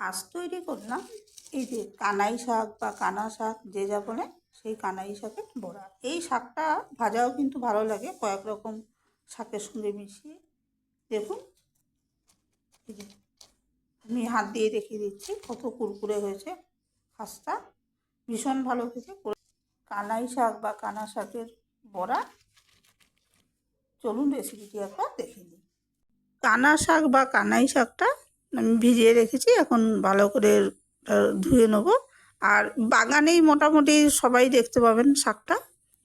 আজ তৈরি করলাম। এই যে কানাই শাক বা কানা শাক, যে যা বলে সেই কানাই শাকের বড়া। এই শাকটা ভাজাও কিন্তু ভালো লাগে, কয়েক রকম শাকের সঙ্গে মিশিয়ে। দেখুন আমি হাত দিয়ে দেখিয়ে দিচ্ছি কত কুরকুরে হয়েছে খাস্তা ভীষণ ভালো খেতে। কানাই শাক বা কানা শাকের বড়া। চলুন রেসিপিটি একবার দেখে নিই। কানা শাক বা কানাই শাকটা আমি ভিজিয়ে রেখেছি, এখন ভালো করে ধুয়ে নেব। আর বাগানেই মোটামুটি সবাই দেখতে পাবেন শাকটা।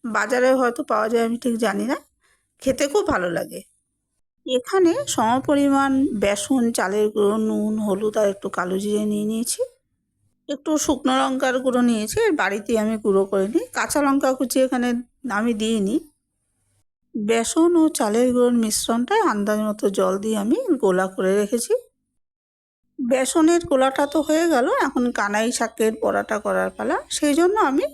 বাজারে হয়তো পাওয়া যায়, আমি ঠিক জানি না। খেতে খুব ভালো লাগে। এখানে সমপরিমাণ বেসন, চালের গুঁড়ো, নুন, হলুদ আর একটু কালো জিরে নিয়ে নিয়েছি। একটু শুকনো লঙ্কার গুঁড়ো নিয়েছি আর বাড়িতেই আমি গুঁড়ো করে নিই। কাঁচা লঙ্কা কুচি এখানে আমি দিইনি। বেসন ও চালের গুঁড়োর মিশ্রণটা আন্দাজ মতো জল দিয়ে আমি গোলা করে রেখেছি। বেসনের গোলাটা তো হয়ে গেল, এখন কানাই শাকের বড়াটা করার পালা। সেই জন্য আমি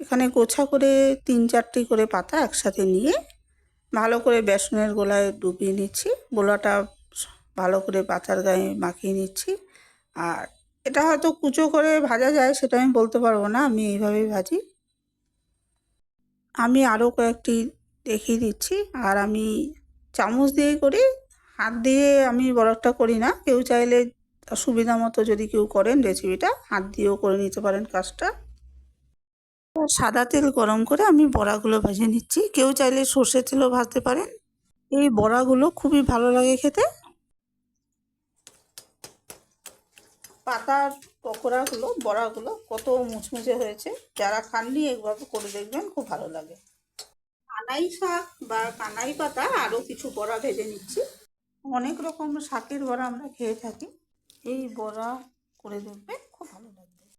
এখানে গোছা করে তিন চারটি করে পাতা একসাথে নিয়ে ভালো করে বেসনের গোলায় ডুবিয়ে নিচ্ছি। গোলাটা ভালো করে পাতার গায়ে মাখিয়ে নিচ্ছি। আর এটা হয়তো কুচো করে ভাজা যায়, সেটা আমি বলতে পারব না, আমি এইভাবেই ভাজি। আমি আরও কয়েকটি দেখিয়ে দিচ্ছি, আর আমি চামচ দিয়ে করি। হাত দিয়ে আমি বরফটা করি না, কেউ চাইলে সুবিধা মতো যদি কেউ করেন রেসিপিটা হাত দিয়েও করে নিতে পারেন কাজটা। সাদা তেল গরম করে আমি বড়াগুলো ভেজে নিচ্ছি। কেউ চাইলে সর্ষের তেলও ভাজতে পারেন। এই বড়াগুলো খুবই ভালো লাগে খেতে। পাতার পকোড়াগুলো, বড়াগুলো কত মুচমুচে হয়েছে। যারা খাননি একভাবে করে দেখবেন, খুব ভালো লাগে। কানাই শাক বা কানাই পাতা আরও কিছু বড়া ভেজে নিচ্ছি। অনেক রকম শাকের বড়া আমরা খেয়ে থাকি। এই বড়া করে দেখবেন